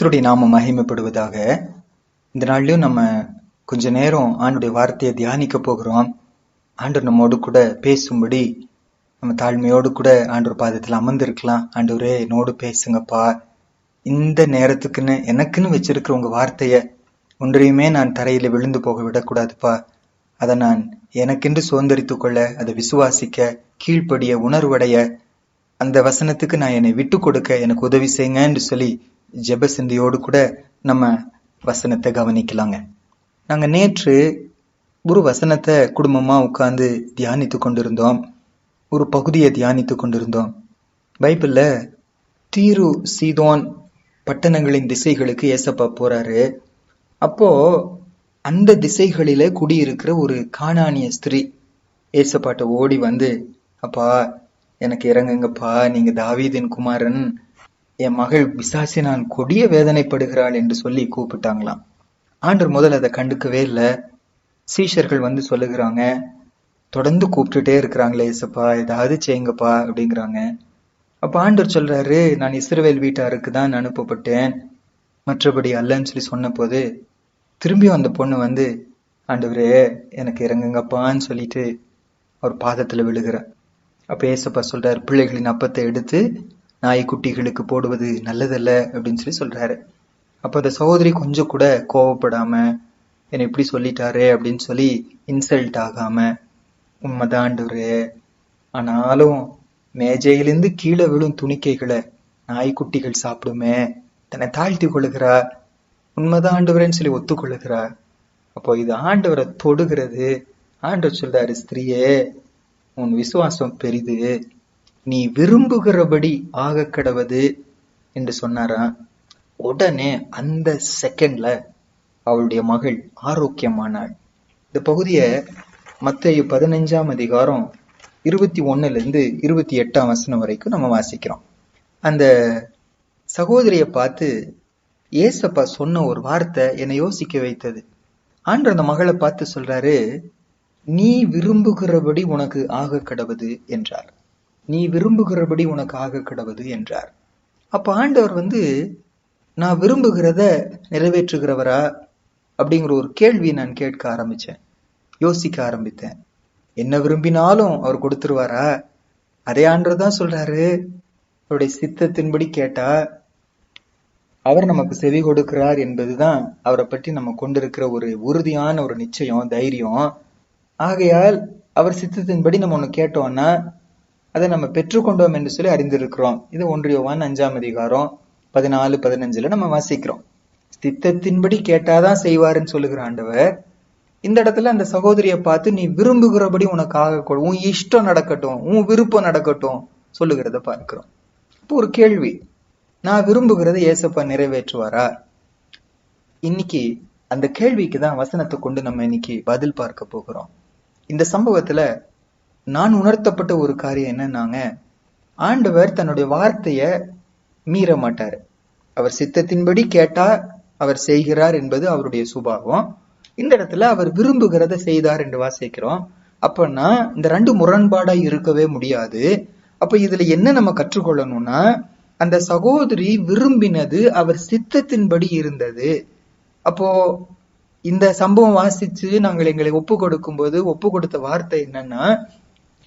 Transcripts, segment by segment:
கர்த்தருடைய நாமம் மகிமைப்படுவதாக இந்த நாள்லயும் நம்ம கொஞ்ச நேரம் ஆண்டுடைய வார்த்தையை தியானிக்க போகிறோம். ஆண்டு நம்மோடு கூட பேசும்படி நம்ம தாழ்மையோடு கூட ஆண்டவர் பாதத்தில் அமர்ந்திருக்கலாம். ஆண்டவரே என்னோடு பேசுங்கப்பா. இந்த நேரத்துக்குன்னு எனக்குன்னு வச்சிருக்கிற உங்க வார்த்தைய ஒன்றையுமே நான் தரையில விழுந்து போக விடக்கூடாதுப்பா. அதை நான் எனக்கென்று சுதந்திரித்து கொள்ள அதை விசுவாசிக்க கீழ்ப்படிய உணர்வடைய அந்த வசனத்துக்கு நான் என்னை விட்டு கொடுக்க எனக்கு உதவி செய்யுங்கன்னு சொல்லி ஜெப சிந்தையோடு கூட நம்ம வசனத்தை கவனிக்கலாங்க. நாங்க நேற்று ஒரு வசனத்தை குடும்பமா உட்கார்ந்து தியானித்து கொண்டிருந்தோம். ஒரு பகுதியை தியானித்து கொண்டிருந்தோம். பைபிள்ல தீரு சீதோன் பட்டணங்களின் திசைகளுக்கு ஏசப்பா போறாரு. அப்போ அந்த திசைகளில குடியிருக்கிற ஒரு காணானிய ஸ்திரீ ஏசப்பாட்ட ஓடி வந்து அப்பா எனக்கு இறங்குங்கப்பா நீங்க தாவீதின் குமாரன் என் மகள் பிசாசி நான் கொடிய வேதனைப்படுகிறாள் என்று சொல்லி கூப்பிட்டாங்களாம். ஆண்டர் முதல்ல அதை கண்டுக்கவே இல்லை. சீஷர்கள் வந்து சொல்லுகிறாங்க தொடர்ந்து கூப்பிட்டுட்டே இருக்கிறாங்களே இசப்பா ஏதாவது செய்யுங்கப்பா அப்படிங்கிறாங்க. அப்போ ஆண்டர் சொல்றாரு நான் இஸ்ரவேல் வீட்டாருக்கு தான் அனுப்பப்பட்டேன் மற்றபடி அல்லன்னு சொல்லி சொன்னபோது திரும்பியும் அந்த பொண்ணு வந்து ஆண்டவரே எனக்கு இறங்குங்கப்பான்னு சொல்லிட்டு அவர் பாதத்தில் விழுகிறார் அப்போ ஏசப்பா சொல்றார் பிள்ளைகளின் அப்பத்தை எடுத்து நாய்க்குட்டிகளுக்கு போடுவது நல்லதல்ல அப்படின்னு சொல்லி சொல்கிறாரு அப்போ அந்த சகோதரி கொஞ்சம் கூட கோவப்படாமல் என்னை இப்படி சொல்லிட்டாரு அப்படின்னு சொல்லி இன்சல்ட் ஆகாமல் உண்மைதான் ஆனாலும் மேஜையிலிருந்து கீழே விழும் துணிக்கைகளை நாய்க்குட்டிகள் சாப்பிடுமே. தன்னை தாழ்த்தி கொள்ளுகிறா. உண்மைதான் ஆண்டவரேன்னு சொல்லி ஒத்துக்கொள்ளுகிறா. அப்போ இது ஆண்டவரை தொடுகிறது. ஆண்டவர் சொல்றாரு ஸ்திரீயே உன் விசுவாசம் பெரிது. நீ விரும்புகிறபடி ஆக கடவது என்று சொன்னாரா? உடனே அந்த செகண்ட்ல அவளுடைய மகள் ஆரோக்கியமானாள். இந்த பகுதியை மத்திய பதினஞ்சாம் அதிகாரம் இருபத்தி ஒண்ணுல இருந்து இருபத்தி எட்டாம் வசனம் வரைக்கும் நம்ம வாசிக்கிறோம். அந்த சகோதரியை பார்த்து ஏசப்பா சொன்ன ஒரு வார்த்தை என்னை யோசிக்க வைத்தது. ஆண்டு அந்த மகளை பார்த்து சொல்றாரு நீ விரும்புகிறபடி உனக்கு ஆக கடவுது என்றார். நீ விரும்புகிறபடி உனக்கு ஆக கிடவது என்றார். அப்ப ஆண்டவர் வந்து நான் விரும்புகிறத நிறைவேற்றுகிறவரா அப்படிங்கிற ஒரு கேள்வி நான் கேட்க ஆரம்பிச்சேன். யோசிக்க ஆரம்பித்தேன். என்ன விரும்பினாலும் அவர் கொடுத்துருவாரா? அதே ஆண்டவர் தான் சொல்றாரு. அவருடைய சித்தத்தின்படி கேட்டா அவர் நமக்கு செவி கொடுக்கிறார் என்பதுதான் அவரை பற்றி நம்ம கொண்டிருக்கிற ஒரு உறுதியான ஒரு நிச்சயம் தைரியம். ஆகையால் அவர் சித்தத்தின்படி நம்ம ஒண்ணு கேட்டோம்னா அதை நம்ம பெற்றுக்கொண்டோம் என்று சொல்லி அறிந்திருக்கிறோம். இது ஒன்றியவான் அஞ்சாம் அதிகாரம் பதினாலு பதினஞ்சுல நம்ம வாசிக்கிறோம். சித்தத்தின்படி கேட்டாதான் செய்வாருன்னு சொல்லுகிற ஆண்டவர் இந்த இடத்துல அந்த சகோதரியை பார்த்து நீ விரும்புகிறபடி உனக்காக உன் இஷ்டம் நடக்கட்டும். உன் விருப்பம் நடக்கட்டும். சொல்லுகிறத பார்க்கிறோம். இப்போ ஒரு கேள்வி. நான் விரும்புகிறத ஏசப்பா நிறைவேற்றுவாரா? இன்னைக்கு அந்த கேள்விக்கு தான் வசனத்தை கொண்டு நம்ம இன்னைக்கு பதில் பார்க்க போகிறோம். இந்த சம்பவத்துல நான் உணர்த்தப்பட்ட ஒரு காரியம் என்னன்னாங்க ஆண்டவர் தன்னுடைய வார்த்தைய மீற மாட்டார். அவர் சித்தத்தின்படி கேட்டா அவர் செய்கிறார் என்பது அவருடைய சுபாவம். இந்த இடத்துல அவர் விரும்புகிறத செய்தார் என்று வாசிக்கிறோம். அப்பன்னா இந்த ரெண்டு முரண்பாடா இருக்கவே முடியாது. அப்ப இதுல என்ன நம்ம கற்றுக்கொள்ளணும்னா அந்த சகோதரி விரும்பினது அவர் சித்தத்தின்படி இருந்தது. அப்போ இந்த சம்பவம் வாசிச்சு நாங்கள் எங்களை ஒப்பு கொடுக்கும் போது ஒப்பு கொடுத்த வார்த்தை என்னன்னா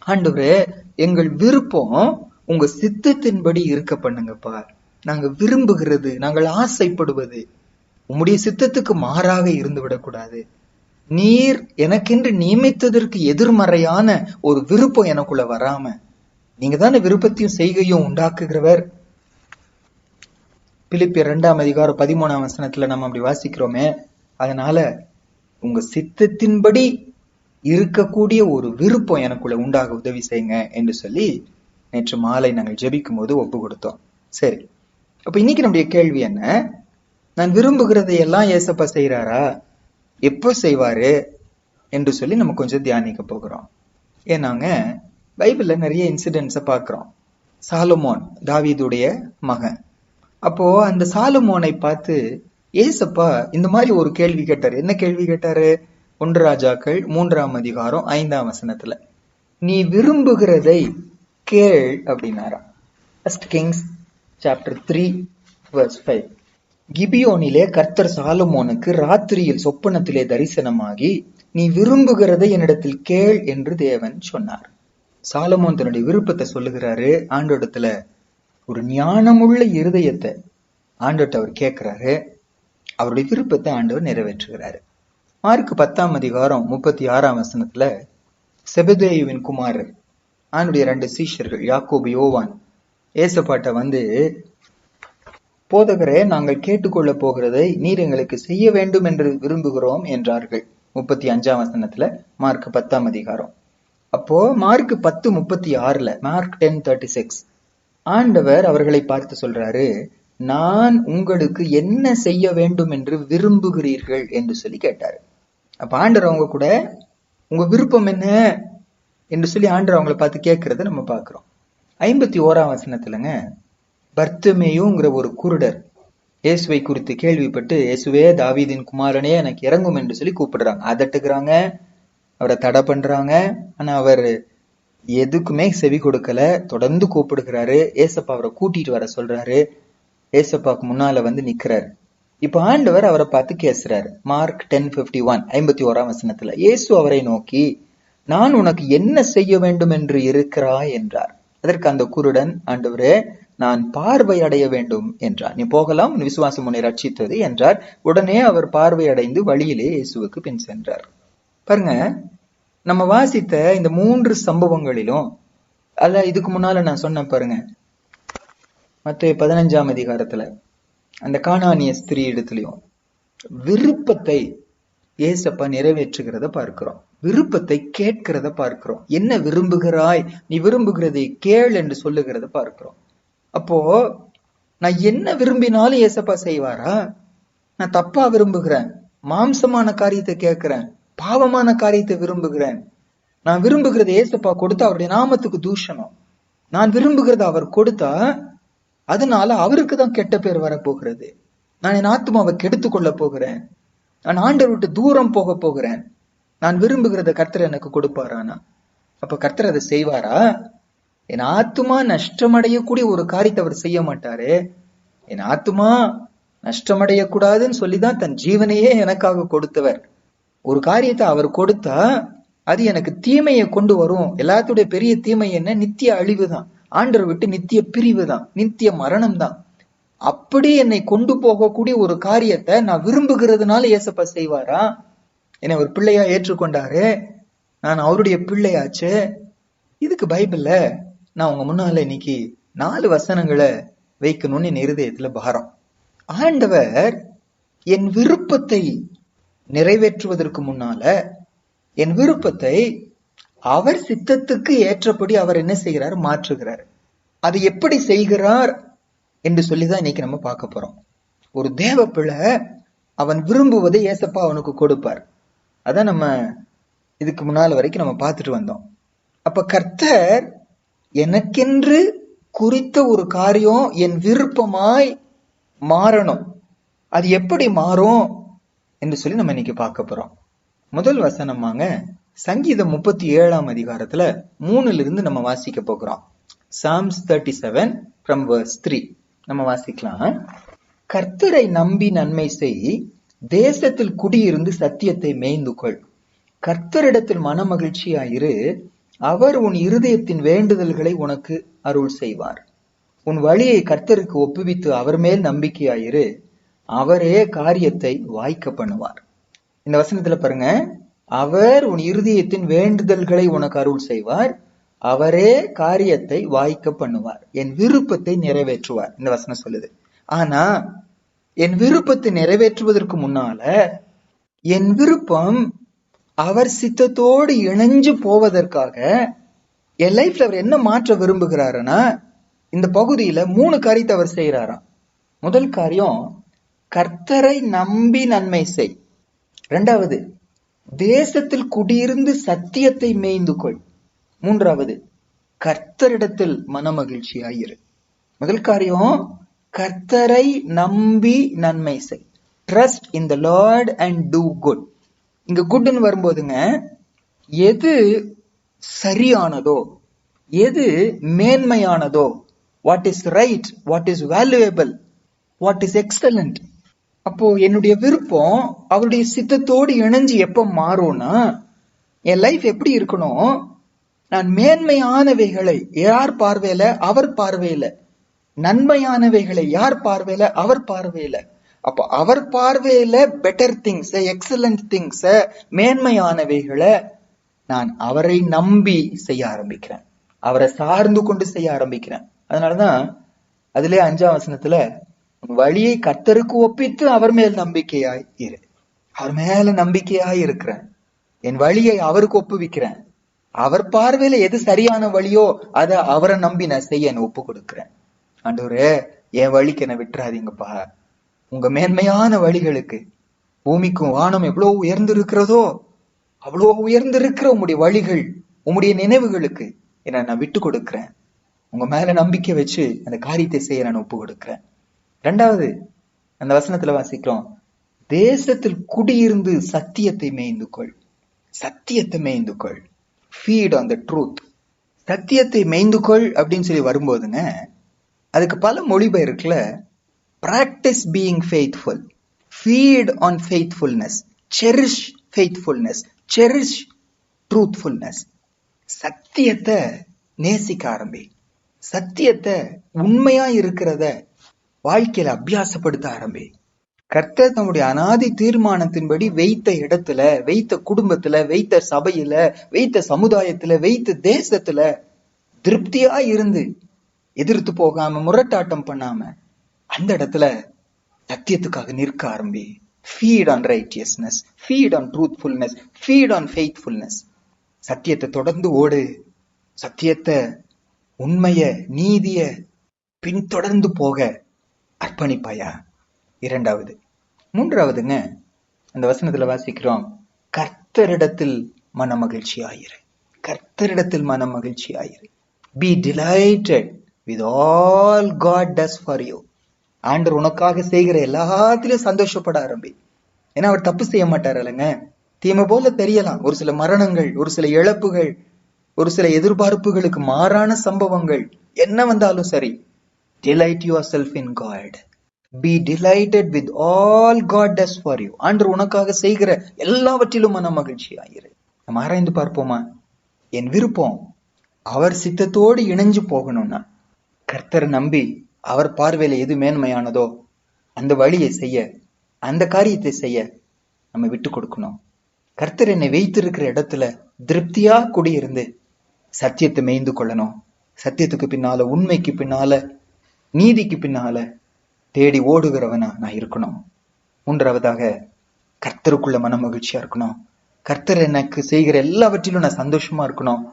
ஆண்டவரே எங்கள் விருப்பம் உங்க சித்தத்தின்படி இருக்க பண்ணுங்கப்பா. நாங்க விரும்புகிறது நாங்கள் ஆசைப்படுவது. உம்முடைய சித்தத்துக்கு மாறாக இருந்து விடக்கூடாது. நீர் எனக்கென்று நியமித்ததற்கு எதிர்மறையான ஒரு விருப்பம் எனக்குள்ள வராம நீங்க தானே விருப்பத்தையும் செய்கையும் உண்டாக்குகிறவர்? பிலிப்பிய இரண்டாம் அதிகாரம் பதிமூணாம் வசனத்துல நம்ம அப்படி வாசிக்கிறோமே. அதனால உங்க சித்தத்தின்படி இருக்கக்கூடிய ஒரு விருப்பம் எனக்குள்ள உண்டாக உதவி செய்யுங்க என்று சொல்லி நேற்று மாலை நாங்கள் ஜெபிக்கும் போது ஒப்பு கொடுத்தோம். சரி. அப்ப இன்னைக்கு நம்முடைய கேள்வி என்ன? நான் விரும்புகிறதை எல்லாம் ஏசப்பா செய்யறாரா எப்போ செய்வாரு? என்று சொல்லி நம்ம கொஞ்சம் தியானிக்க போகிறோம். ஏன்னாங்க பைபிள்ல நிறைய இன்சிடென்ட்ஸை பார்க்குறோம். சாலுமோன் தாவீதுடைய மகன். அப்போ அந்த சாலுமோனை பார்த்து ஏசப்பா இந்த மாதிரி ஒரு கேள்வி கேட்டாரு. என்ன கேள்வி கேட்டாரு? ஒன்று ராஜாக்கள் மூன்றாம் அதிகாரம் ஐந்தாம் வசனத்துல. நீ விரும்புகிறதை கேள் அப்படின்னாராம் first Kings chapter three verse five கிபியோனிலே கர்த்தர் சாலமோனுக்கு ராத்திரியில் சொப்பனத்திலே தரிசனமாகி நீ விரும்புகிறதை என்னிடத்தில் கேள் என்று தேவன் சொன்னார். சாலமோன் தன்னுடைய விருப்பத்தை சொல்லுகிறாரு. ஆண்டோடத்துல ஒரு ஞானமுள்ள இருதயத்தை ஆண்டோட்ட அவர் கேட்கிறாரு. அவருடைய விருப்பத்தை ஆண்டவர் நிறைவேற்றுகிறாரு. மார்க் பத்தாம் அதிகாரம் முப்பத்தி ஆறாம் வசனத்துல செபதேயுவின் குமாரர் ஆனுடைய ரெண்டு சீஷர்கள் யாக்கோபு யோவான் ஏசப்பாட்ட வந்து போதகரே நாங்கள் கேட்டுக்கொள்ள போகிறதை நீர் எங்களுக்கு செய்ய வேண்டும் என்று விரும்புகிறோம் என்றார்கள். முப்பத்தி அஞ்சாம் வசனத்துல மார்க் பத்தாம் அதிகாரம். அப்போ மார்க் பத்து முப்பத்தி ஆறுல மார்க் டென் தேர்ட்டி சிக்ஸ் ஆண்டவர் அவர்களை பார்த்து சொல்றாரு நான் உங்களுக்கு என்ன செய்ய வேண்டும் என்று விரும்புகிறீர்கள் என்று சொல்லி கேட்டாரு. அப்போ ஆண்டர் அவங்க கூட உங்க விருப்பம் என்ன? என்று சொல்லி ஆண்டவர் அவங்களை பார்த்து கேட்கறத நம்ம பார்க்குறோம். ஐம்பத்தி ஓராம் வசனத்துலங்க பர்த்தமேயுங்கிற ஒரு குருடர் இயேசுவை குறித்து கேள்விப்பட்டு இயேசுவே தாவீதின் குமாரனே எனக்கு இறங்கும் என்று சொல்லி கூப்பிடுறாங்க. அதட்டுக்கிறாங்க அவரை தடை பண்றாங்க. ஆனா அவர் எதுக்குமே செவி கொடுக்கல. தொடர்ந்து கூப்பிடுகிறாரு. ஏசப்பா அவரை கூட்டிட்டு வர சொல்றாரு. ஏசப்பாக்கு முன்னால வந்து நிக்கிறாரு. இப்ப ஆண்டவர் அவரை பார்த்து கேசுறாரு மார்க் டென் பிப்டி ஒன் ஐம்பத்தி ஓராம் வசனத்துல இயேசு அவரை நோக்கி நான் உனக்கு என்ன செய்ய வேண்டும் என்று இருக்கிறாய்? என்றார். அதற்கு அந்த குருடன் ஆண்டவரே நான் பார்வை அடைய வேண்டும் என்றார் நீ போகலாம் உன் விசுவாசம் உன்னை ரட்சித்தது என்றார். உடனே அவர் பார்வை அடைந்து வழியிலே இயேசுவுக்கு பின் சென்றார். பாருங்க நம்ம வாசித்த இந்த மூன்று சம்பவங்களிலும் அல்ல இதுக்கு முன்னால நான் சொன்னேன் பாருங்க மற்ற பதினஞ்சாம் அதிகாரத்துல அந்த காணானிய ஸ்திரீ இடத்துலயும் விருப்பத்தை ஏசப்பா நிறைவேற்றுகிறத பார்க்கிறோம். விருப்பத்தை கேட்கிறத பார்க்கிறோம். என்ன விரும்புகிறாய்? நீ விரும்புகிறதை கேள் என்று சொல்லுகிறத பார்க்கிறோம். அப்போ நான் என்ன விரும்பினாலும் ஏசப்பா செய்வாரா? நான் தப்பா விரும்புகிறேன். மாம்சமான காரியத்தை கேட்கிறேன். பாவமான காரியத்தை விரும்புகிறேன். நான் விரும்புகிறத ஏசப்பா கொடுத்தா அவருடைய நாமத்துக்கு தூஷணம். நான் விரும்புகிறத அவர் கொடுத்தா அதனால அவருக்கு தான் கெட்ட பேர் வரப்போகிறது. நான் என் ஆத்மாவை கெடுத்து கொள்ள போகிறேன். நான் ஆண்டை விட்டு தூரம் போக போகிறேன். நான் விரும்புகிறத கர்த்தர் எனக்கு கொடுப்பாரானா? அப்ப கர்த்தர் அதை செய்வாரா? என் ஆத்மா நஷ்டமடையக்கூடிய ஒரு காரியத்தை அவர் செய்ய மாட்டாரு. என் ஆத்மா நஷ்டமடையக்கூடாதுன்னு சொல்லிதான் தன் ஜீவனையே எனக்காக கொடுத்தவர். ஒரு காரியத்தை அவர் கொடுத்தா அது எனக்கு தீமையை கொண்டு வரும். எல்லாத்துடைய பெரிய தீமை என்ன? நித்திய அழிவு தான் ஆண்டரை விட்டு நித்திய பிரிவு தான் நித்திய மரணம் தான். அப்படி என்னை கொண்டு போகக்கூடிய ஒரு காரியத்தை நான் விரும்புகிறதுனால ஏசப்பா செய்வாரா? என்னை ஒரு பிள்ளையா ஏற்றுக்கொண்டாரு. நான் அவருடைய பிள்ளையாச்சு. இதுக்கு பைபிள்ல நான் உங்க முன்னால இன்னைக்கு நாலு வசனங்களை வைக்கணும்னு என் இருதயத்துல பாரம். ஆண்டவர் என் விருப்பத்தை நிறைவேற்றுவதற்கு முன்னால என் விருப்பத்தை அவர் சித்தத்துக்கு ஏற்றபடி அவர் என்ன செய்கிறார்? மாற்றுகிறார். அது எப்படி செய்கிறார் என்று சொல்லிதான் இன்னைக்கு நம்ம பார்க்க போறோம். ஒரு தேவ பிள்ளை அவன் விரும்புவதை ஏசப்பா அவனுக்கு கொடுப்பார். அதான் நம்ம இதுக்கு முன்னால் வரைக்கும் நம்ம பார்த்துட்டு வந்தோம். அப்ப கர்த்தர் எனக்கென்று குறித்த ஒரு காரியம் என் விருப்பமாய் மாறணும். அது எப்படி மாறும் என்று சொல்லி நம்ம இன்னைக்கு பார்க்க போறோம். முதல் வசனமாங்க சங்கீதம் முப்பத்தி ஏழாம் அதிகாரத்துல மூணுல இருந்து நம்ம வாசிக்க போகிறோம். Psalms thirty seven from verse three நம்ம வாசிக்கலாம். கர்த்தரை நம்பி நன்மை செய். தேசத்தில் குடியிருந்து சத்தியத்தை மேய்ந்து கொள். கர்த்தரிடத்தில் மனமகிழ்ச்சியாயிரு. அவர் உன் இருதயத்தின் வேண்டுதல்களை உனக்கு அருள் செய்வார். உன் வழியை கர்த்தருக்கு ஒப்புவித்து அவர் மேல் நம்பிக்கையாயிரு. அவரே காரியத்தை வாய்க்க பண்ணுவார். இந்த வசனத்துல பாருங்க. அவர் உன் இருதயத்தின் வேண்டுதல்களை உனக்கு அருள் செய்வார். அவரே காரியத்தை வாய்க்க பண்ணுவார். என் விருப்பத்தை நிறைவேற்றுவார். இந்த வசனம் சொல்லுது. ஆனா என் விருப்பத்தை நிறைவேற்றுவதற்கு முன்னால என் விருப்பம் அவர் சித்தத்தோடு இணைஞ்சு போவதற்காக என் லைஃப்ல அவர் என்ன மாற்ற விரும்புகிறாருன்னா இந்த பகுதியில மூணு காரியத்தை அவர் செய்யறாராம் முதல் காரியம் கர்த்தரை நம்பி நன்மை செய். ரெண்டாவது தேசத்தில் குடியிருந்து சத்தியத்தை மேய்ந்து கொள். மூன்றாவது கர்த்தரிடத்தில் மனமகிழ்ச்சியாயிரு. முதல் காரியம் கர்த்தரை நம்பி நன்மை செய். Trust in the Lord and do good இங்க குட்னு வரும்போதுங்க எது சரியானதோ எது மேன்மையானதோ what is right what is valuable what is excellent அப்போ என்னுடைய விருப்பம் அவருடைய சித்தத்தோடு இணைஞ்சு எப்ப மாறும்னா என் லைஃப் எப்படி இருக்கணும்? நான் மேன்மையானவைகளை யார் பார்வையில? அவர் பார்வையில. நன்மையானவைகளை யார் பார்வையில? அவர் பார்வையில. அப்போ அவர் பார்வையில பெட்டர் திங்ஸ் எக்ஸலண்ட் திங்ஸ் மேன்மையானவைகளை நான் அவரை நம்பி செய்ய ஆரம்பிக்கிறேன். அவரை சார்ந்து கொண்டு செய்ய ஆரம்பிக்கிறேன். அதனாலதான் அதுலேயே அஞ்சாம் வசனத்துல உன் வழியை கர்த்தருக்கு ஒப்பித்து அவர் மேல் நம்பிக்கையாய் இரு. அவர் மேல நம்பிக்கையாய் இருக்கிறேன். என் வழியை அவருக்கு ஒப்புவிக்கிறேன். அவர் பார்வையில எது சரியான வழியோ அதை அவரை நம்பி நான் செய்ய என்ன ஒப்பு கொடுக்கிறேன். ஆண்டவரே என் வழிக்கு என்ன விட்டுறாதீங்கப்பா. உங்க மேன்மையான வழிகளுக்கு பூமிக்கும் வானம் எவ்வளவு உயர்ந்து இருக்கிறதோ அவ்வளோ உயர்ந்திருக்கிற உங்களுடைய வழிகள் உங்களுடைய நினைவுகளுக்கு என்ன நான் விட்டு கொடுக்கிறேன். உங்க மேல நம்பிக்கை வச்சு அந்த காரியத்தை செய்ய நான் ஒப்பு கொடுக்கிறேன். ரெண்டாவது அந்த வசனத்துல வாசிக்கிறோம். தேசத்தில் குடியிருந்து சத்தியத்தை மேய்ந்து கொள். சத்தியத்தை மேய்ந்து கொள். ஃபீட் ஆன் த ட்ரூத் சத்தியத்தை மேய்ந்து கொள் அப்படின்னு சொல்லி வரும்போதுங்க அதுக்கு பல மொழிபெயர்க்குல practice being faithful feed on faithfulness cherish faithfulness cherish truthfulness சத்தியத்தை நேசிக்க ஆரம்பி. சத்தியத்தை உண்மையா இருக்கிறத வாழ்க்கையில அபியாசப்படுத்த ஆரம்பி. கர்த்தர் தம்முடைய அனாதி தீர்மானத்தின்படி வைத்த இடத்துல வைத்த குடும்பத்துல வைத்த சபையில வைத்த சமுதாயத்துல வைத்த தேசத்துல திருப்தியா இருந்து எதிர்த்து போகாம முரட்டாட்டம் பண்ணாம அந்த இடத்துல சத்தியத்துக்காக நிற்க ஆரம்பி. Feed on righteousness feed on truthfulness feed on faithfulness சத்தியத்தை தொடர்ந்து ஓடு. சத்தியத்தை உண்மைய நீதிய பின்தொடர்ந்து போக. அர்ப்பணிப்பாயா? இரண்டாவது. மூன்றாவதுங்க அந்த வசனத்துல வாசிக்கிறோம் கர்த்தரிடத்தில் மன மகிழ்ச்சி ஆயிரு கர்த்தரிடத்தில் மன மகிழ்ச்சி ஆயிரு be delighted with all God does for you ஆண்டர் உனக்காக செய்கிற எல்லாத்திலையும் சந்தோஷப்பட ஆரம்பி. ஏன்னா அவர் தப்பு செய்ய மாட்டார் இல்லைங்க. தீமை போல தெரியலாம். ஒரு சில மரணங்கள் ஒரு சில இழப்புகள் ஒரு சில எதிர்பார்ப்புகளுக்கு மாறான சம்பவங்கள் என்ன வந்தாலும் சரி delight yourself in God be delighted with all God does for you ஆண்டு உனக்காக செய்கிற எல்லாவற்றிலும் மன மகிழ்ச்சி ஆயிரு நம்ம ஆராய்ந்து பார்ப்போமா? என் விருப்பம் அவர் சித்தத்தோடு இணைஞ்சு போகணும்னா கர்த்தரை நம்பி அவர் பார்வையில எது மேன்மையானதோ அந்த வழியை செய்ய அந்த காரியத்தை செய்ய நம்ம விட்டு கொடுக்கணும். கர்த்தர் என்னை வைத்திருக்கிற இடத்துல திருப்தியா குடியிருந்து சத்தியத்தை மேய்ந்து கொள்ளணும். சத்தியத்துக்கு பின்னால உண்மைக்கு பின்னால நீதிக்கு பின்னால தேடி ஓடுகிறவனா நான் இருக்கணும். மூன்றாவதாக கர்த்தருக்குள்ள மன மகிழ்ச்சியா இருக்கணும். கர்த்தர் எனக்கு செய்கிற எல்லாவற்றிலும் நான் சந்தோஷமா இருக்கணும்.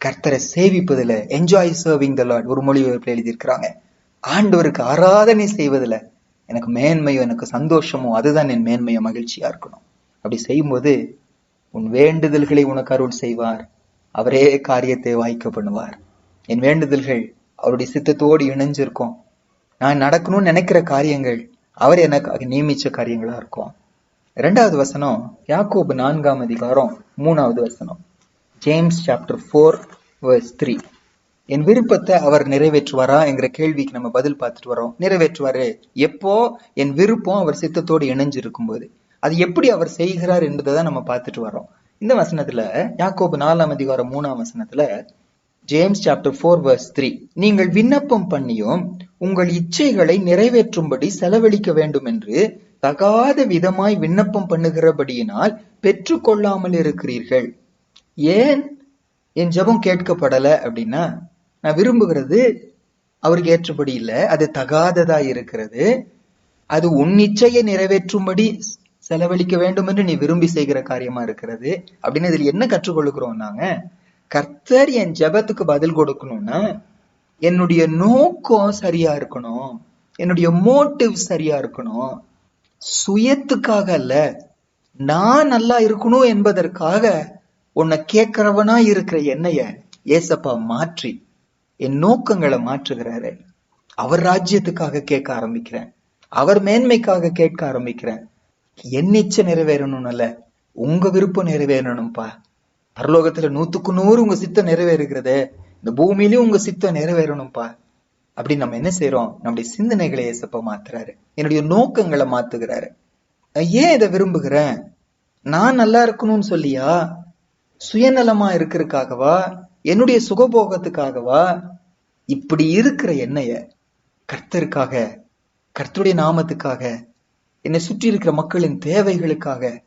கர்த்தரை சேவிப்பதுல என்ஜாய் சர்விங் த லாட் ஒரு மொழிபெயர்ப்பில் எழுதியிருக்கிறாங்க. ஆண்டவருக்கு ஆராதனை செய்வதுல எனக்கு மேன்மையோ எனக்கு சந்தோஷமோ அதுதான் என் மேன்மையோ மகிழ்ச்சியா இருக்கணும். அப்படி செய்யும்போது உன் வேண்டுதல்களை உனக்கு அருள் செய்வார். அவரே காரியத்தை வாய்க்க பண்ணுவார் என் வேண்டுதல்கள் அவருடைய சித்தத்தோடு இணைஞ்சிருக்கோம். நான் நடக்கணும்னு நினைக்கிற காரியங்கள் அவர் எனக்கு நியமிச்ச காரியங்களா இருக்கும். இரண்டாவது வசனம் யாக்கோபு நான்காம் அதிகாரம் மூணாவது வசனம். James chapter four verse three என் விருப்பத்தை அவர் நிறைவேற்றுவாரா என்கிற கேள்விக்கு நம்ம பதில் பார்த்துட்டு வரோம். நிறைவேற்றுவாரு. எப்போ? என் விருப்பம் அவர் சித்தத்தோடு இணைஞ்சிருக்கும் போது அது எப்படி அவர் செய்கிறார் என்பதை தான் நம்ம பார்த்துட்டு வரோம். இந்த வசனத்துல யாக்கோபு நாலாம் அதிகாரம் மூணாம் வசனத்துல James chapter four verse three நீங்கள் விண்ணப்பம் பண்ணியும் உங்கள் இச்சைகளை நிறைவேற்றும்படி செலவழிக்க வேண்டும் என்று தகாத விதமாய் விண்ணப்பம் பண்ணுகிறபடியினால் பெற்றுக்கொள்ளாமல் இருக்கிறீர்கள். ஏன் என் ஜபம் கேட்கப்படல அப்படின்னா நான் விரும்புகிறது அவருக்கு ஏற்றபடி இல்லை அது தகாததா இருக்கிறது. அது உன் இச்சையை நிறைவேற்றும்படி செலவழிக்க வேண்டும் என்று நீ விரும்பி செய்கிற காரியமா இருக்கிறது அப்படின்னு இதுல என்ன கற்றுக்கொள்ளுகிறோம் நாங்க? கர்த்தர் என் ஜெபத்துக்கு பதில் கொடுக்கணும்னா என்னுடைய நோக்கம் சரியா இருக்கணும். என்னுடைய மோட்டிவ் சரியா இருக்கணும். சுயத்துக்காக அல்ல. நான் நல்லா இருக்கணும் என்பதற்காக உன்னை கேட்கிறவனா இருக்கிற என்னைய ஏசப்பா மாற்றி என் நோக்கங்களை மாற்றுகிறாரு. அவர் ராஜ்யத்துக்காக கேட்க ஆரம்பிக்கிறேன். அவர் மேன்மைக்காக கேட்க ஆரம்பிக்கிறேன். என் இச்சை நிறைவேறணும்ல உங்க விருப்பம் நிறைவேறணும்ப்பா. பரலோகத்துல நூத்துக்கு நூறு உங்க சித்தம் நிறைவேறுகிறதே. இந்த பூமியிலயும் உங்க சித்தம் நிறைவேறணும்ப்பா அப்படி நம்ம என்ன செய்யறோம் நம்முடைய சிந்தனைகளை ஏசப்பா மாத்துறாரு. என்னுடைய நோக்கங்களை மாத்துகிறாரு. ஏன் இதை விரும்புகிறேன்? நான் நல்லா இருக்கணும்னு சொல்லியா? சுயநலமா இருக்கிறதுக்காகவா? என்னுடைய சுகபோகத்துக்காகவா? இப்படி இருக்கிற என்னைய கர்த்தருக்காக கர்த்தருடைய நாமத்துக்காக என்னை சுற்றி இருக்கிற மக்களின் தேவைகளுக்காக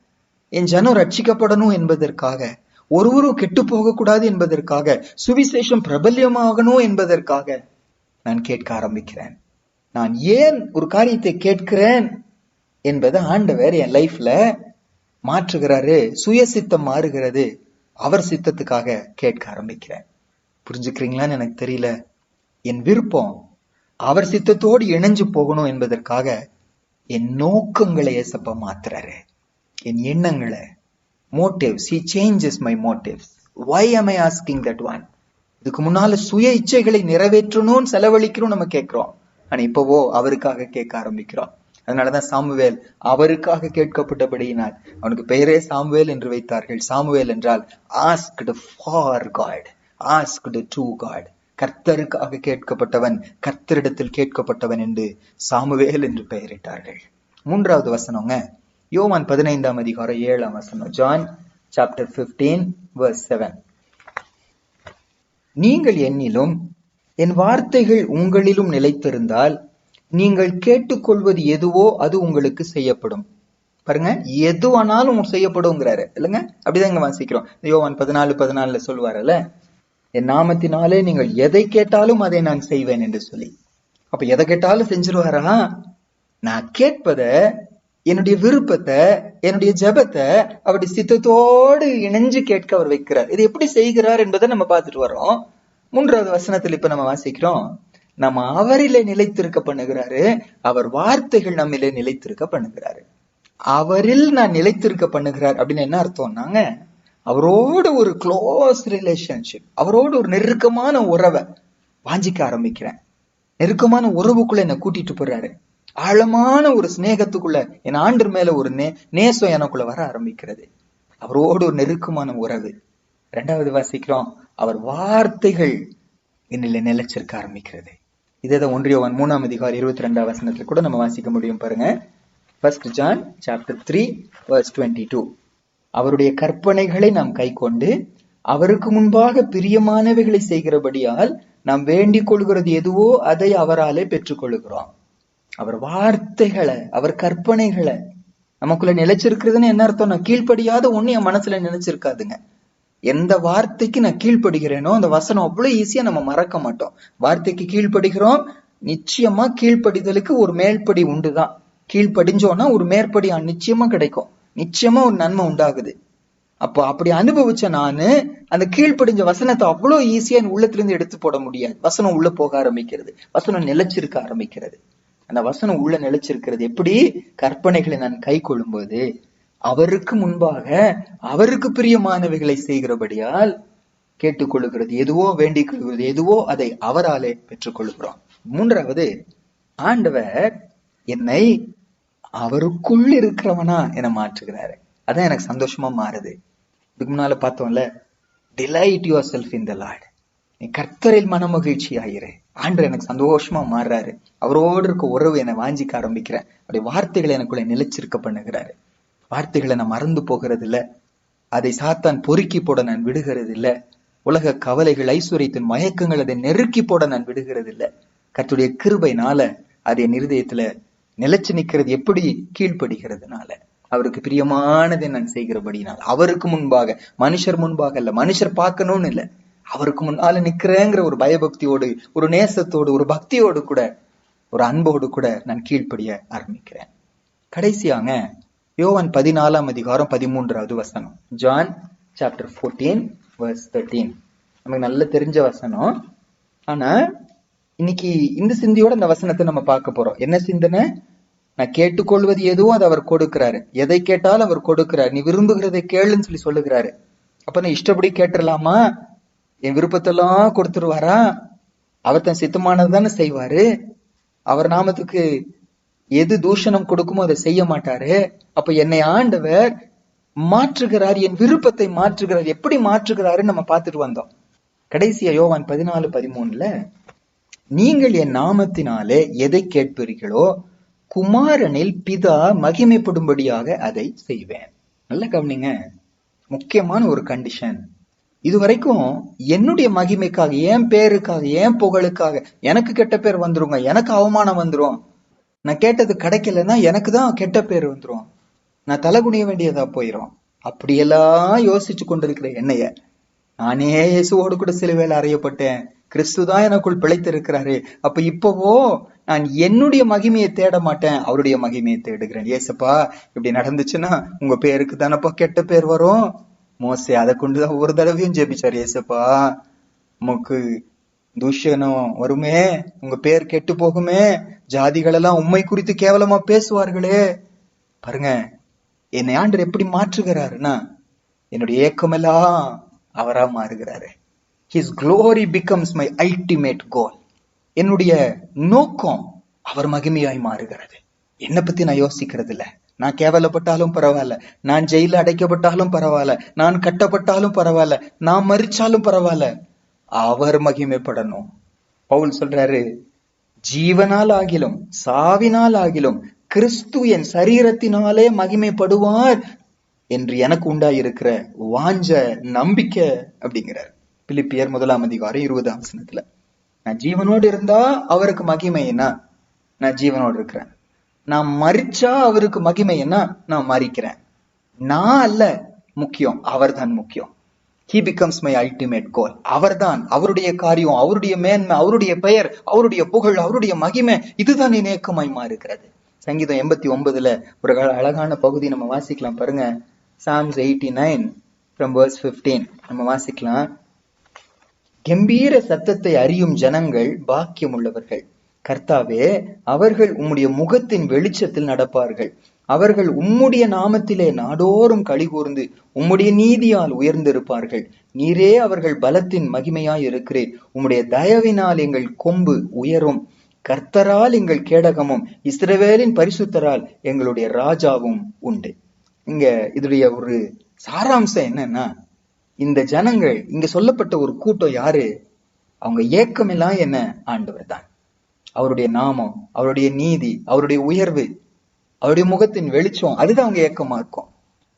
என் ஜனம் ரட்சிக்கப்படணும் என்பதற்காக ஒருவரும் கெட்டு போகக்கூடாது என்பதற்காக சுவிசேஷம் பிரபல்யமாகணும் என்பதற்காக நான் கேட்க ஆரம்பிக்கிறேன். நான் ஏன் ஒரு காரியத்தை கேட்கிறேன் என்பதை ஆண்டவர் என் லைஃப்ல மாற்றுகிறாரு சுயசித்தம் மாறுகிறது அவர் சித்தத்துக்காக கேட்க ஆரம்பிக்கிறேன். புரிஞ்சுக்கிறீங்களான்னு எனக்கு தெரியல. என் விருப்பம் அவர் சித்தத்தோடு இணைஞ்சு போகணும் என்பதற்காக என் நோக்கங்களை ஏசப்ப மாத்துறாரு. என் எண்ணங்களை motives he changes my motives why am I asking that one இதுக்கு முன்னால சுய இச்சைகளை நிறைவேற்றணும்னு செலவழிக்கணும் நம்ம கேட்கிறோம். ஆனா இப்பவோ அவருக்காக கேட்க ஆரம்பிக்கிறோம். அதனாலதான் சாமுவேல் அவருக்காக கேட்கப்பட்டபடியினால் அவனுக்கு பெயரே சாமுவேல் என்று வைத்தார்கள். சாமுவேல் என்றால் asked for God asked to God கர்த்தருக்காக கேட்கப்பட்டவன் கர்த்தரிடத்தில் கேட்கப்பட்டவன் என்று சாமுவேல் என்று பெயரிட்டார்கள். மூன்றாவது வசனங்க யோவான் பதினைந்தாம் அதிகாரம் ஏழாம் வசனம் John chapter fifteen verse seven நீங்கள் என்னிலும் என் வார்த்தைகள் உங்களிலும் நிலைத்திருந்தால் நீங்கள் கேட்டுக்கொள்வது எதுவோ அது உங்களுக்கு செய்யப்படும். பாருங்க எதுவானாலும் செய்யப்படுங்கிறாரு இல்லைங்க? அப்படிதாங்க வாசிக்கிறோம். யோவான் பதினாலு பதினாலுல சொல்லுவாருல்ல என் நாமத்தினாலே நீங்கள் எதை கேட்டாலும் அதை நான் செய்வேன் என்று சொல்லி. அப்ப எதை கேட்டாலும் செஞ்சிருவாரா? நான் கேட்பத என்னுடைய விருப்பத்தை என்னுடைய ஜெபத்தை அவருடைய சித்தத்தோடு இணைஞ்சு கேட்க அவர் வைக்கிறார். இது எப்படி செய்கிறார் என்பதை நம்ம பார்த்துட்டு வரோம் மூன்றாவது வசனத்தில் இப்ப நம்ம வாசிக்கிறோம். நம்ம அவரிலே நிலைத்திருக்க பண்ணுகிறாரு. அவர் வார்த்தைகள் நம்மிலே நிலைத்திருக்க பண்ணுகிறாரு. அவரில் நான் நிலைத்திருக்க பண்ணுகிறார் அப்படின்னு என்ன அர்த்தம்னாங்க? அவரோடு ஒரு க்ளோஸ் ரிலேஷன்ஷிப் அவரோடு ஒரு நெருக்கமான உறவை வாஞ்சிக்க ஆரம்பிக்கிறேன். நெருக்கமான உறவுக்குள்ள என்னை கூட்டிட்டு போறாரு. ஆழமான ஒரு சிநேகத்துக்குள்ள என் ஆண்டு மேல ஒரு நே நேசம் எனக்குள்ள வர ஆரம்பிக்கிறது. அவரோடு ஒரு நெருக்கமான உறவு. ரெண்டாவது வாசிக்கிறோம். அவர் வார்த்தைகள் என்னில நிலைச்சிருக்க ஆரம்பிக்கிறது. இதே ஒன்றியவன் மூணாம் அதிகாரம் இருபத்தி ரெண்டாம் வசனத்துல கூட நம்ம வாசிக்க முடியும் பாருங்க. First John chapter three verse twenty two அவருடைய கற்பனைகளை நாம் கைக்கொண்டு அவருக்கு முன்பாக பிரியமானவைகளை செய்கிறபடியால் நாம் வேண்டிக் கொள்கிறது எதுவோ அதை அவராலே பெற்றுக்கொள்கிறோம் அவர் வார்த்தைகளை அவர் கற்பனைகளை நமக்குள்ள நிலைச்சிருக்கிறதுன்னு என்ன அர்த்தம்? நான் கீழ்ப்படியாத ஒண்ணு என் மனசுல நினைச்சிருக்காதுங்க. எந்த வார்த்தைக்கு நான் கீழ்ப்படுகிறேனோ அந்த வசனம் அவ்வளவு ஈஸியா நம்ம மறக்க மாட்டோம். வார்த்தைக்கு கீழ்ப்படுகிறோம் நிச்சயமா கீழ்ப்படிதலுக்கு ஒரு மேல்படி உண்டுதான். கீழ்ப்படிஞ்சோன்னா ஒரு மேற்படி நிச்சயமா கிடைக்கும். நிச்சயமா ஒரு நன்மை உண்டாகுது. அப்போ அப்படி அனுபவிச்ச நானு அந்த கீழ்ப்படிஞ்ச வசனத்தை அவ்வளவு ஈஸியா என் உள்ளத்துல இருந்து எடுத்து போட முடியாது. வசனம் உள்ள போக ஆரம்பிக்கிறது. வசனம் நிலைச்சிருக்க ஆரம்பிக்கிறது. அந்த வசனம் உள்ள நிலைச்சிருக்கிறது. எப்படி? கற்பனைகளை நான் கை கொள்ளும்போது அவருக்கு முன்பாக அவருக்கு பிரியமானவைகளை செய்கிறபடியால் கேட்டுக்கொள்ளுகிறது எதுவோ வேண்டிக் கொள்கிறது. எதுவோ அதை அவராலே பெற்றுக்கொள்கிறோம் மூன்றாவது ஆண்டவர் என்னை அவருக்குள் இருக்கிறவனா என மாற்றுகிறாரு. அதான் எனக்கு சந்தோஷமா மாறுது. இதுக்கு முன்னால பார்த்தோம்ல delight yourself in the Lord நீ கர்த்தரில் மனமகிழ்ச்சி ஆயிரு ஆண்டு எனக்கு சந்தோஷமா மாறுறாரு. அவரோடு இருக்க உறவு என்னை வாஞ்சிக்க ஆரம்பிக்கிறேன். அப்படி வார்த்தைகளை எனக்குள்ள நிலைச்சிருக்க பண்ணுகிறாரு. வார்த்தைகளை நான் மறந்து போகிறது இல்ல அதை சாத்தான் பொறுக்கி போட நான் விடுகிறது இல்ல உலக கவலைகள் ஐஸ்வர்யத்தின் மயக்கங்கள் அதை நெருக்கி போட நான் விடுகிறது இல்ல கர்த்துடைய கிருபைனால அது என் இருதயத்துல நிலைச்சு நிக்கிறது எப்படி கீழ்ப்படுகிறதுனால. அவருக்கு பிரியமானதை நான் செய்கிறபடினால். அவருக்கு முன்பாக மனுஷர் முன்பாக இல்ல மனுஷர் பார்க்கணும்னு இல்ல. அவருக்கு முன்னால நிக்கிறேங்கிற ஒரு பயபக்தியோடு ஒரு நேசத்தோடு ஒரு பக்தியோடு கூட ஒரு அன்போடு கூட நான் கீழ்ப்படிய ஆரம்பிக்கிறேன். கடைசியாங்க யோவான் பதினாலாம் அதிகாரம் பதிமூன்றாவது வசனம். John chapter fourteen verse thirteen நமக்கு நல்ல தெரிஞ்ச வசனம். ஆனா இன்னைக்கு இந்த சிந்தையோட இந்த வசனத்தை நம்ம பார்க்க போறோம். என்ன சிந்தனை? நான் கேட்டுக்கொள்வது எதுவும் அதை அவர் கொடுக்கிறாரு. எதை கேட்டாலும் அவர் கொடுக்கிறார். நீ விரும்புகிறதை கேளுன்னு சொல்லி சொல்லுகிறாரு. அப்ப நான் இஷ்டப்படி கேட்டுடலாமா என் விருப்பத்தெல்லாம் கொடுத்துருவாரா? அவர் தன் சித்தமானது தானே செய்வாரு? அவர் நாமத்துக்கு எது தூஷணம் கொடுக்குமோ அதை செய்ய மாட்டாரு. அப்ப என்னை ஆண்டவர் மாற்றுகிறார் என் விருப்பத்தை மாற்றுகிறார். எப்படி மாற்றுகிறாருன்னு நம்ம பார்த்துட்டு வந்தோம். கடைசியா யோவான் பதினாலு பதிமூணுல நீங்கள் என் நாமத்தினாலே எதை கேட்பீர்களோ குமாரனில் பிதா மகிமைப்படும்படியாக அதை செய்வேன். நல்ல கவனிங்க. முக்கியமான ஒரு கண்டிஷன் இதுவரைக்கும் என்னுடைய மகிமைக்காக என் பேருக்காக என் புகழுக்காக எனக்கு கெட்ட பேர் வந்துருங்க எனக்கு அவமானம் வந்துரும். நான் கேட்டது கிடைக்கலன்னா எனக்கு தான் கெட்ட பேர் வந்துரும். நான் தலை குனிய வேண்டியதா போயிரும். அப்படியெல்லாம் யோசிச்சு கொண்டிருக்கிற என்னைய நானே இயேசுவோடு கூட சிலுவையில் அறையப்பட்டேன். கிறிஸ்து தான் எனக்குள் பிழைத்திருக்கிறாரு. அப்ப இப்பவோ நான் என்னுடைய மகிமையை தேட மாட்டேன் அவருடைய மகிமையை தேடுகிறேன். ஏசப்பா இப்படி நடந்துச்சுன்னா உங்க பேருக்கு தானப்பா கெட்ட பேர் வரும்? மோசே அதை கொண்டுதான் ஒரு தடவையும் ஜெபிச்சார் ஏசப்பா உமக்கு தூஷணம் வருமே உங்க பேர் கெட்டு போகுமே ஜாதிகள் எல்லாம் உண்மை குறித்து கேவலமா பேசுவார்களே பாருங்க என்னை ஆண்டர் எப்படி மாற்றுகிறாருன்னா என்னுடைய ஏக்கமெல்லாம் அவரா மாறுகிறாரு his glory becomes my ultimate goal என்னுடைய நோக்கம் அவர் மகிமையாய் மாறுகிறது என்னை பத்தி நான் யோசிக்கிறது இல்ல நான் கேவலப்பட்டாலும் பரவாயில்ல. நான் ஜெயில அடைக்கப்பட்டாலும் பரவாயில்ல. நான் கட்டப்பட்டாலும் பரவாயில்ல. நான் மறிச்சாலும் பரவாயில்ல. அவர் மகிமைப்படணும். பவுல் சொல்றாரு ஜீவனால் ஆகிலும் சாவினால் ஆகிலும் கிறிஸ்து என் சரீரத்தினாலே மகிமைப்படுவார் என்று எனக்கு உண்டாயிருக்கிற வாஞ்ச நம்பிக்கை அப்படிங்கிறார். பிலிப்பியர் முதலாம் அதிகாரம் இருபதாம் வசனத்துல நான் ஜீவனோடு இருந்தா அவருக்கு மகிமை என்ன நான் ஜீவனோடு இருக்கிறேன். நான் மறிச்சா அவருக்கு மகிமை என்ன நான் மறிக்கிறேன் நான் அல்ல முக்கியம் அவர்தான் முக்கியம். He becomes my ultimate goal அவர்தான் அவருடைய காரியம் அவருடைய மேன்மை அவருடைய பெயர் அவருடைய புகழ் அவருடைய மகிமை இதுதான் என் ஏக்கமாய் மாறுகிறது. சங்கீதம் எண்பத்தி ஒன்பதுல ஒரு அழகான பகுதி நம்ம வாசிக்கலாம் பாருங்க. Psalms eighty nine from verse fifteen நம்ம வாசிக்கலாம். கம்பீர சத்தத்தை அறியும் ஜனங்கள் பாக்கியம் உள்ளவர்கள் கர்த்தாவே அவர்கள் உம்முடைய முகத்தின் வெளிச்சத்தில் நடப்பார்கள். அவர்கள் உம்முடைய நாமத்திலே நாடோறும் களிகூர்ந்து உம்முடைய நீதியால் உயர்ந்திருப்பார்கள். நீரே அவர்கள் பலத்தின் மகிமையாய் இருக்கிறேன் உம்முடைய தயவினால் எங்கள் கொம்பு உயரும். கர்த்தரால் எங்கள் கேடகமும் இஸ்ரவேலின் பரிசுத்தரால் எங்களுடைய ராஜாவும் உண்டு. இங்க இதனுடைய ஒரு சாராம்சம் என்னன்னா இந்த ஜனங்கள் இங்க சொல்லப்பட்ட ஒரு கூட்டம் யாரு? அவங்க ஏக்கமெல்லாம் என்ன? ஆண்டவர் தான் அவருடைய நாமம் அவருடைய நீதி அவருடைய உயர்வு அவருடைய முகத்தின் வெளிச்சம் அதுதான் அவங்க ஏக்கமா இருக்கும்.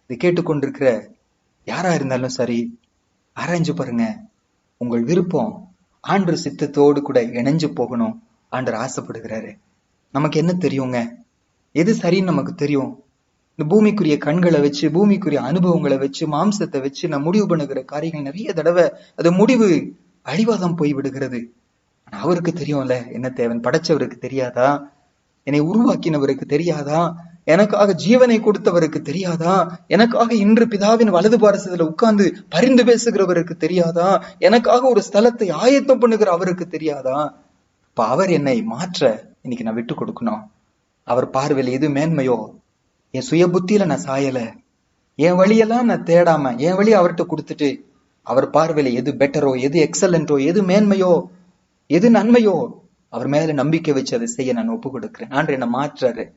இது கேட்டுக்கொண்டிருக்கிற யாரா இருந்தாலும் சரி ஆராய்ஞ்சு பாருங்க. உங்கள் விருப்பம் ஆண்டு சித்தத்தோடு கூட இணைஞ்சு போகணும். ஆண்டர் ஆசைப்படுகிறாரு. நமக்கு என்ன தெரியுங்க? எது சரின்னு நமக்கு தெரியும்? இந்த பூமிக்குரிய கண்களை வச்சு பூமிக்குரிய அனுபவங்களை வச்சு மாம்சத்தை வச்சு நான் முடிவு பண்ணுகிற காரியங்கள் நிறைய தடவை அது முடிவு அழிவாதம் போய் விடுகிறது ஆனா அவருக்கு தெரியும்ல என்ன தேவன்? படைச்சவருக்கு தெரியாதா? என்னை உருவாக்கினவருக்கு தெரியாதா? எனக்காக ஜீவனை கொடுத்தவருக்கு தெரியாதா? எனக்காக இன்று பிதாவின் வலது பாரசத்துல உட்கார்ந்து பரிந்து பேசுகிறவருக்கு தெரியாதா? எனக்காக ஒரு ஸ்தலத்தை ஆயத்தம் பண்ணுகிற அவருக்கு தெரியாதா? இப்ப அவர் என்னை மாற்ற இன்னைக்கு நான் விட்டு கொடுக்கணும். அவர் பார்வையில் எது மேன்மையோ? என் சுய புத்தியில நான் சாயல. என் வழியெல்லாம் நான் தேடாம என் வழி அவர்கிட்ட கொடுத்துட்டு அவர் பார்வையில எது பெட்டரோ எது எக்ஸலண்டோ எது மேன்மையோ எது நன்மையோ அவர் மேல நம்பிக்கை வச்சு அதை செய்ய நான் ஒப்பு கொடுக்கிறேன் ஆண்டு என்ன மாற்றாரு.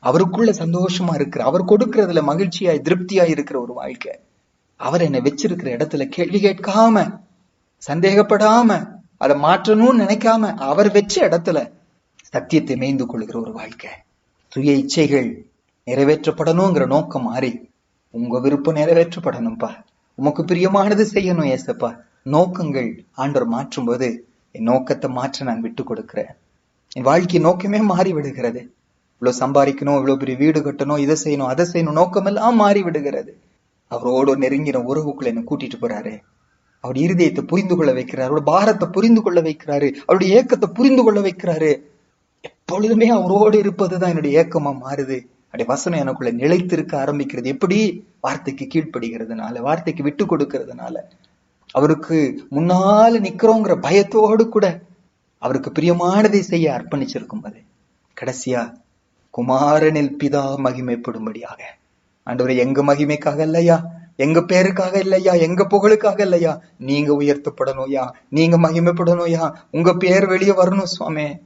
அவருக்குள்ள சந்தோஷமா இருக்கிற அவர் கொடுக்கறதுல மகிழ்ச்சியாய் திருப்தியாய் இருக்கிற ஒரு வாழ்க்கை. அவர் என்னை வச்சிருக்கிற இடத்துல கேள்வி கேட்காம சந்தேகப்படாம அதை மாற்றணும்னு நினைக்காம அவர் வச்ச இடத்துல சத்தியத்தை மேய்ந்து கொள்கிற ஒரு வாழ்க்கை. சுய இச்சைகள் நிறைவேற்றப்படணுங்கிற நோக்கம் மாறி உங்க விருப்பம் நிறைவேற்றப்படணும்ப்பா உமக்கு பிரியமானது செய்யணும் ஏசப்பா. நோக்கங்கள் ஆண்டவர் மாற்றும் போது என் நோக்கத்தை மாற்ற நான் விட்டு கொடுக்கிறேன். என் வாழ்க்கை நோக்கமே மாறி விடுகிறது இவ்வளோ சம்பாதிக்கணும் இவ்வளோ பெரிய வீடு கட்டணும் இதை செய்யணும் அதை செய்யணும் நோக்கமெல்லாம் மாறி விடுகிறது அவரோட நெருங்கின உறவுக்குள்ள என்னை கூட்டிட்டு போறாரு. அவருடைய இருதயத்தை புரிந்து கொள்ள வைக்கிறார். அவரோட பாரத்தை புரிந்து கொள்ள வைக்கிறாரு. அவருடைய ஏக்கத்தை புரிந்து கொள்ள வைக்கிறாரு. எப்பொழுதுமே அவரோடு இருப்பதுதான் என்னுடைய ஏக்கமா மாறுது. அப்படி வசனம் எனக்குள்ள நிலைத்திருக்க ஆரம்பிக்கிறது. எப்படி? வார்த்தைக்கு கீழ்ப்படுகிறதுனால வார்த்தைக்கு விட்டு கொடுக்கறதுனால. அவருக்கு முன்னால நிக்கிறோங்கிற பயத்தோடு கூட அவருக்கு பிரியமானதை செய்ய அர்ப்பணிச்சிருக்கும் போது கடைசியா குமாரனில் பிதா மகிமைப்படும்படியாக ஆண்டவரை எங்க மகிமைக்காக இல்லையா? எங்க பேருக்காக இல்லையா? எங்க புகழுக்காக இல்லையா? நீங்க உயர்த்தப்படணும்யா? நீங்க மகிமைப்படணும்யா? உங்க பேர் வெளியே வரணும் சுவாமி.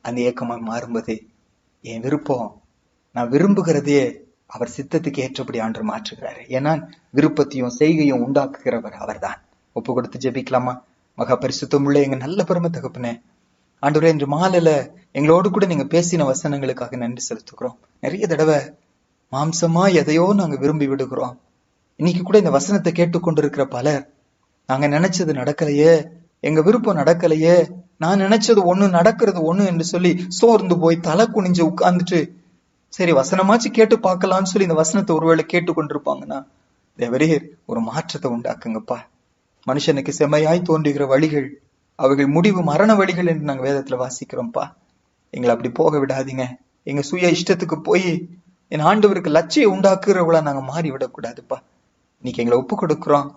அந்த ஏக்கமா மாறும்போது என் விருப்பம் நான் விரும்புகிறதே அவர் சித்தத்துக்கு ஏற்றபடி ஆண்டு மாற்றுகிறாரு. ஏன்னா விருப்பத்தையும் செய்கையும் உண்டாக்குகிறவர் அவர்தான். ஒப்பு கொடுத்து ஜெபிக்கலாமா? மகா பரிசுத்தமுள்ள எங்க நல்ல பெருமை தகப்பனே. ஆண்டவரே இன்று மாலையில எங்களோடு கூட நீங்க பேசின வசனங்களுக்காக நன்றி செலுத்துக்கிறோம் நிறைய தடவை மாம்சமா எதையோ நாங்க விரும்பி விடுகிறோம். இன்னைக்கு கூட இந்த வசனத்தை கேட்டுக்கொண்டிருக்கிற பலர் நாங்க நினைச்சது நடக்கலையே எங்க விருப்பம் நடக்கலையே நான் நினைச்சது ஒண்ணு நடக்கிறது ஒண்ணு என்று சொல்லி சோர்ந்து போய் தலை குனிஞ்சு உட்கார்ந்துட்டு சரி வசனமாச்சு கேட்டு பார்க்கலாம்னு சொல்லி இந்த வசனத்தை ஒருவேளை கேட்டுக்கொண்டிருப்பாங்கன்னா தேவரீர் ஒரு மாற்றத்தை உண்டாக்குங்கப்பா. மனுஷனுக்கு செம்மையாய் தோன்றுகிற வழிகள் அவைகள் முடிவு மரண வழிகள் என்று நாங்க வேதத்துல வாசிக்கிறோம்ப்பா. எங்களை அப்படி போக விடாதீங்க. எங்க சுய இஷ்டத்துக்கு போய் என் ஆண்டவருக்கு லட்சியம் உண்டாக்குறவளா நாங்க மாறி விடக்கூடாதுப்பா இன்னைக்கு எங்களை ஒப்பு கொடுக்கிறோம்.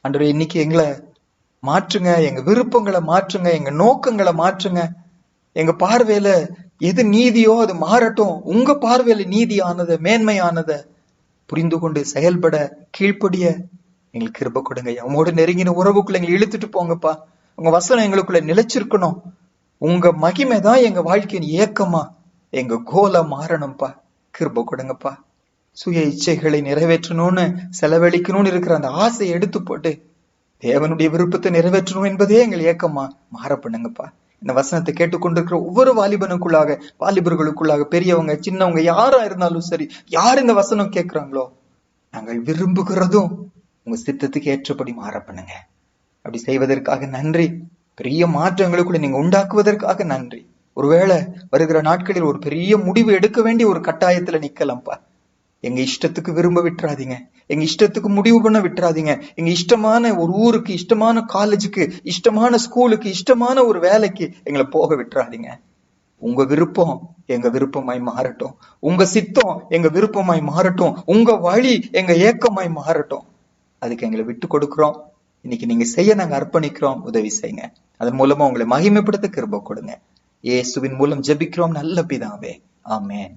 ஆண்டவர் இன்னைக்கு எங்களை மாற்றுங்க எங்க விருப்பங்களை மாற்றுங்க எங்க நோக்கங்களை மாற்றுங்க. எங்க பார்வையில எது நீதியோ அது மாறட்டும். உங்க பார்வையில நீதியானத மேன்மையானத. புரிந்து கொண்டு செயல்பட கீழ்ப்படிய எங்களுக்கு கிருப கொடுங்க. உங்களோட நெருங்கின உறவுக்குள்ள எங்களை இழுத்துட்டு போங்கப்பா. உங்க வசனம் எங்களுக்குள்ள நிலைச்சிருக்கணும். உங்க மகிமை தான் எங்க வாழ்க்கையின் ஏக்கமா எங்க கோலா மாறணும்ப்பா. கிருப கொடுங்கப்பா. சுய இச்சைகளை நிறைவேற்றணும்னு செலவழிக்கணும்னு இருக்கிற அந்த ஆசையை எடுத்து போட்டு தேவனுடைய விருப்பத்தை நிறைவேற்றணும் என்பதே எங்கள் ஏக்கமா மாற பண்ணுங்கப்பா. இந்த வசனத்தை கேட்டுக்கொண்டிருக்கிற ஒவ்வொரு வாலிபனுக்குள்ளாக வாலிபர்களுக்குள்ளாக பெரியவங்க சின்னவங்க யாரா இருந்தாலும் சரி யார் இந்த வசனம் கேட்கிறாங்களோ நாங்கள் விரும்புகிறதும் உங்க சித்தத்துக்கு ஏற்றபடி மாற பண்ணுங்க அப்படி செய்வதற்காக நன்றி. பெரிய மாற்றங்களை கூட நீங்க உண்டாக்குவதற்காக நன்றி. ஒருவேளை வருகிற நாட்களில் ஒரு பெரிய முடிவு எடுக்க வேண்டிய ஒரு கட்டாயத்துல நிக்கலாம்ப்பா. எங்க இஷ்டத்துக்கு விரும்ப விட்டுறாதீங்க. எங்க இஷ்டத்துக்கு முடிவு பண்ண விட்டுறாதீங்க. எங்க இஷ்டமான ஒரு ஊருக்கு இஷ்டமான காலேஜுக்கு இஷ்டமான ஸ்கூலுக்கு இஷ்டமான ஒரு வேலைக்கு எங்களை போக விட்டுறாதீங்க. உங்க விருப்பம் எங்க விருப்பமாய் மாறட்டும். உங்க சித்தம் எங்க விருப்பமாய் மாறட்டும். உங்க வழி எங்க ஏக்கமாய் மாறட்டும். அதுக்கு எங்களை விட்டு கொடுக்கிறோம். இன்னைக்கு நீங்க செய்ய நாங்க அர்ப்பணிக்கிறோம். உதவி செய்யுங்க. அதன் மூலமா உங்களை மகிமைப்படுத்த கிருப கொடுங்க. ஏசுவின் மூலம் ஜெபிக்கிறோம். நல்ல பிதாவே. ஆமேன்.